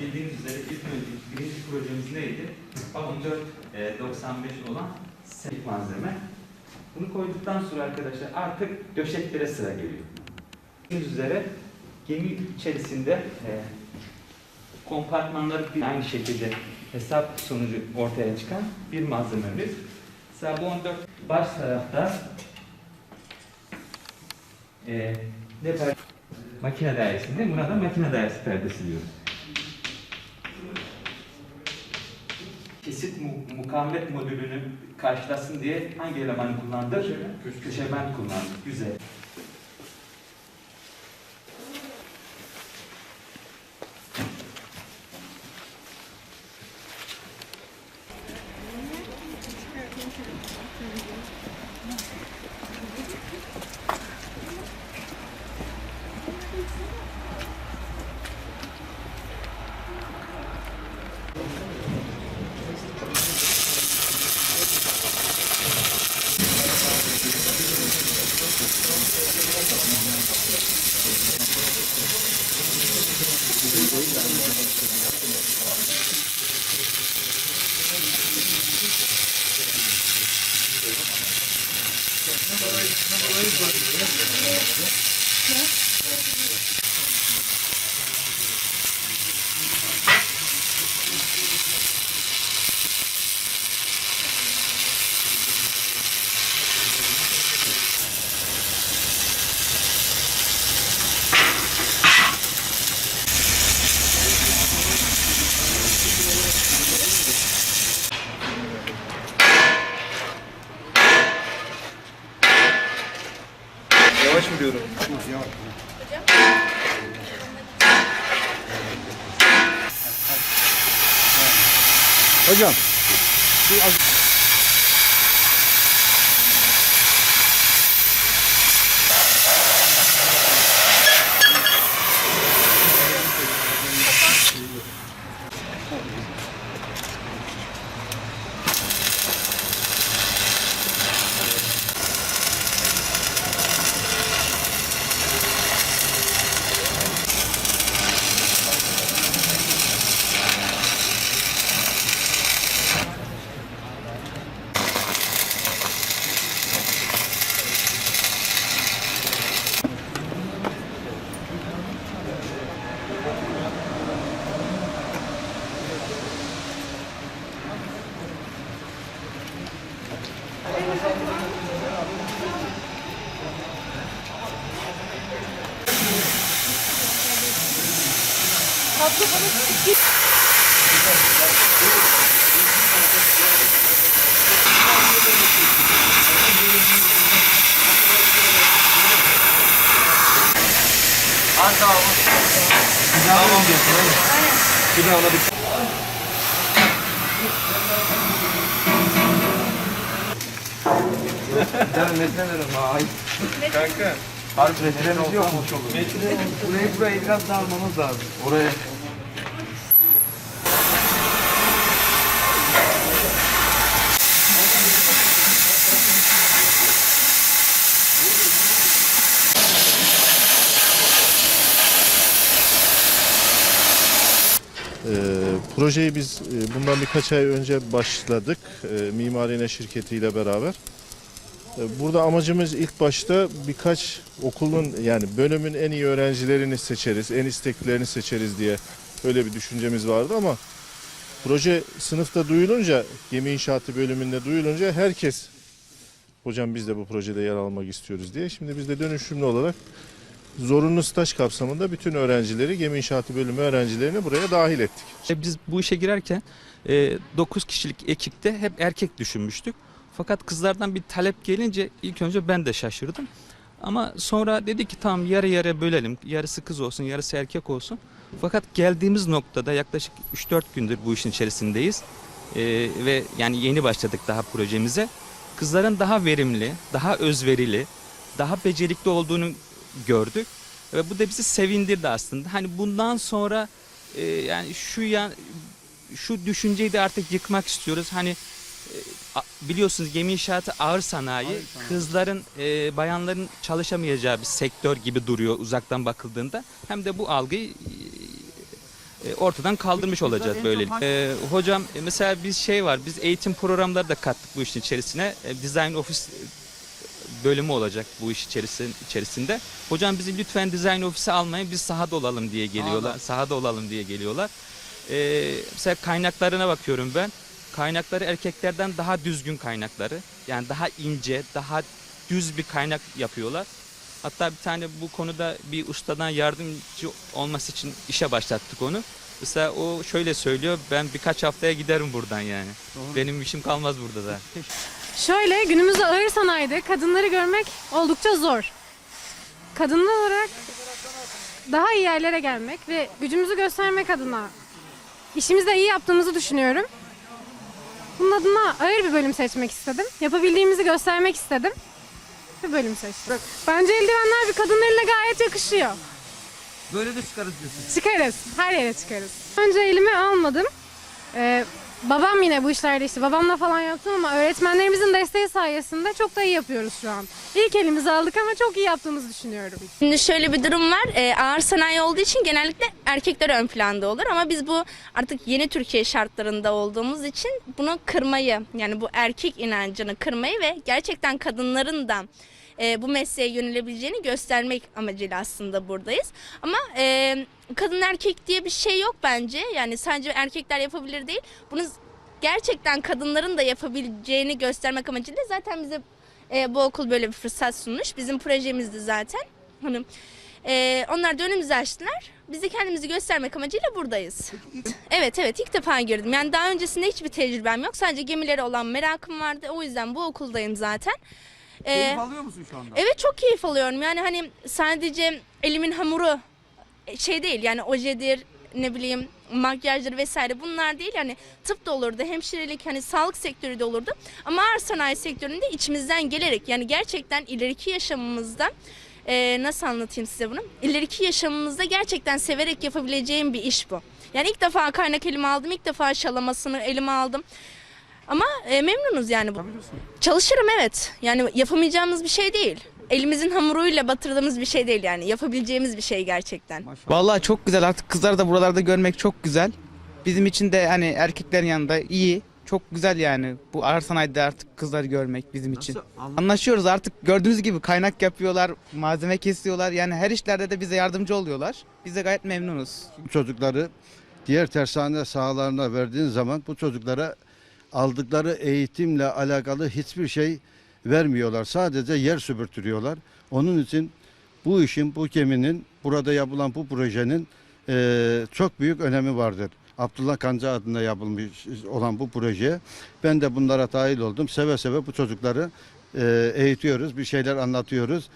Bildiğiniz üzere ilk önce birinci projemiz neydi? 1495 olan seramik malzeme. Bunu koyduktan sonra arkadaşlar artık döşeklere sıra geliyor. Bildiğiniz üzere gemi içerisinde e, kompartmanları bir- aynı şekilde hesap sonucu ortaya çıkan bir malzememiz. Mesela bu 14 baş tarafta e, ne per- makine dairesinde buna da makine dairesi perdesi diyoruz. Kesit mu- mukavemet modülünü karşılasın diye hangi elemanı kullandık? Köşebent kullandık. Güzel. ね。Diyorum? Hocam. Bir daha ona bir... Canım metrelerim ha. Kanka. Harbi metremiz yok mu? Burayı burayı biraz daha almamız lazım. Oraya. Ee, projeyi biz e, bundan birkaç ay önce başladık e, Mimarine şirketiyle beraber. E, burada amacımız ilk başta birkaç okulun yani bölümün en iyi öğrencilerini seçeriz, en isteklilerini seçeriz diye öyle bir düşüncemiz vardı ama proje sınıfta duyulunca, gemi inşaatı bölümünde duyulunca herkes hocam biz de bu projede yer almak istiyoruz diye. Şimdi biz de dönüşümlü olarak zorunlu staj kapsamında bütün öğrencileri, gemi inşaatı bölümü öğrencilerini buraya dahil ettik. E, Biz bu işe girerken 9 kişilik ekipte hep erkek düşünmüştük. Fakat kızlardan bir talep gelince ilk önce ben de şaşırdım. Ama sonra dedi ki tamam yarı yarıya bölelim. Yarısı kız olsun, yarısı erkek olsun. Fakat geldiğimiz noktada yaklaşık 3-4 gündür bu işin içerisindeyiz. E, ve yani yeni başladık daha projemize. Kızların daha verimli, daha özverili, daha becerikli olduğunu gördük. Ve bu da bizi sevindirdi aslında. Hani bundan sonra e, yani şu ya şu düşünceyi de artık yıkmak istiyoruz. Hani biliyorsunuz gemi inşaatı ağır sanayi. Kızların, e, bayanların çalışamayacağı bir sektör gibi duruyor uzaktan bakıldığında. Hem de bu algıyı e, ortadan kaldırmış olacağız böyle. E, hocam e, mesela biz şey var biz eğitim programları da kattık bu işin içerisine. E, design office bölümü olacak bu iş içerisinde. içerisinde. Hocam bizi lütfen design ofisi almayın biz sahada olalım diye geliyorlar. Sahada olalım diye geliyorlar. E, mesela kaynaklarına bakıyorum ben. Kaynakları erkeklerden daha düzgün kaynakları. Yani daha ince, daha düz bir kaynak yapıyorlar. Hatta bir tane bu konuda bir ustadan yardımcı olması için işe başlattık onu. Mesela o şöyle söylüyor, ben birkaç haftaya giderim buradan yani. Benim işim kalmaz burada da. Şöyle günümüzde ağır sanayide kadınları görmek oldukça zor. Kadınlar olarak daha iyi yerlere gelmek ve gücümüzü göstermek adına işimizi de iyi yaptığımızı düşünüyorum. Bunun adına ağır bir bölüm seçmek istedim. Yapabildiğimizi göstermek istedim. Bir bölüm seçtim. Bence eldivenler bir kadın eline gayet yakışıyor. Böyle de çıkarız diyorsun. Çıkarız. Her yere çıkarız. Önce elime almadım. Ee, babam yine bu işlerde işte babamla falan yaptım ama öğretmenlerimizin desteği sayesinde çok da iyi yapıyoruz şu an. İlk elimizi aldık ama çok iyi yaptığımızı düşünüyorum. Şimdi şöyle bir durum var. Ee, ağır sanayi olduğu için genellikle erkekler ön planda olur ama biz bu artık yeni Türkiye şartlarında olduğumuz için bunu kırmayı yani bu erkek inancını kırmayı ve gerçekten kadınların da e, bu mesleğe yönelebileceğini göstermek amacıyla aslında buradayız. Ama e, kadın erkek diye bir şey yok bence. Yani sadece erkekler yapabilir değil. Bunu gerçekten kadınların da yapabileceğini göstermek amacıyla zaten bize e, bu okul böyle bir fırsat sunmuş. Bizim projemizdi zaten. Hani e, onlar da önümüzü açtılar. Biz de kendimizi göstermek amacıyla buradayız. Evet evet ilk defa girdim. Yani daha öncesinde hiçbir tecrübem yok. Sadece gemilere olan merakım vardı. O yüzden bu okuldayım zaten. E, Keyif alıyor musun şu anda? Evet çok keyif alıyorum. Yani hani sadece elimin hamuru şey değil yani ojedir ne bileyim makyajdır vesaire bunlar değil yani tıp da olurdu hemşirelik hani sağlık sektörü de olurdu ama ağır sanayi sektöründe içimizden gelerek yani gerçekten ileriki yaşamımızda eee, nasıl anlatayım size bunu ileriki yaşamımızda gerçekten severek yapabileceğim bir iş bu. Yani ilk defa kaynak elime aldım ilk defa şalamasını elime aldım ama e, memnunuz yani bu. Çalışırım evet. Yani yapamayacağımız bir şey değil. Elimizin hamuruyla batırdığımız bir şey değil yani. Yapabileceğimiz bir şey gerçekten. Vallahi çok güzel artık kızları da buralarda görmek çok güzel. Bizim için de hani erkeklerin yanında iyi. Çok güzel yani bu ağır sanayide artık kızları görmek bizim için. Anlaşıyoruz artık gördüğünüz gibi kaynak yapıyorlar, malzeme kesiyorlar. Yani her işlerde de bize yardımcı oluyorlar. Biz de gayet memnunuz. çocukları diğer tersane sahalarına verdiğin zaman bu çocuklara aldıkları eğitimle alakalı hiçbir şey vermiyorlar. Sadece yer süpürtürüyorlar. Onun için bu işin, bu geminin, burada yapılan bu projenin eee, çok büyük önemi vardır. Abdullah Kanca adına yapılmış olan bu projeye ben de bunlara dahil oldum. Seve seve bu çocukları eee, eğitiyoruz, bir şeyler anlatıyoruz.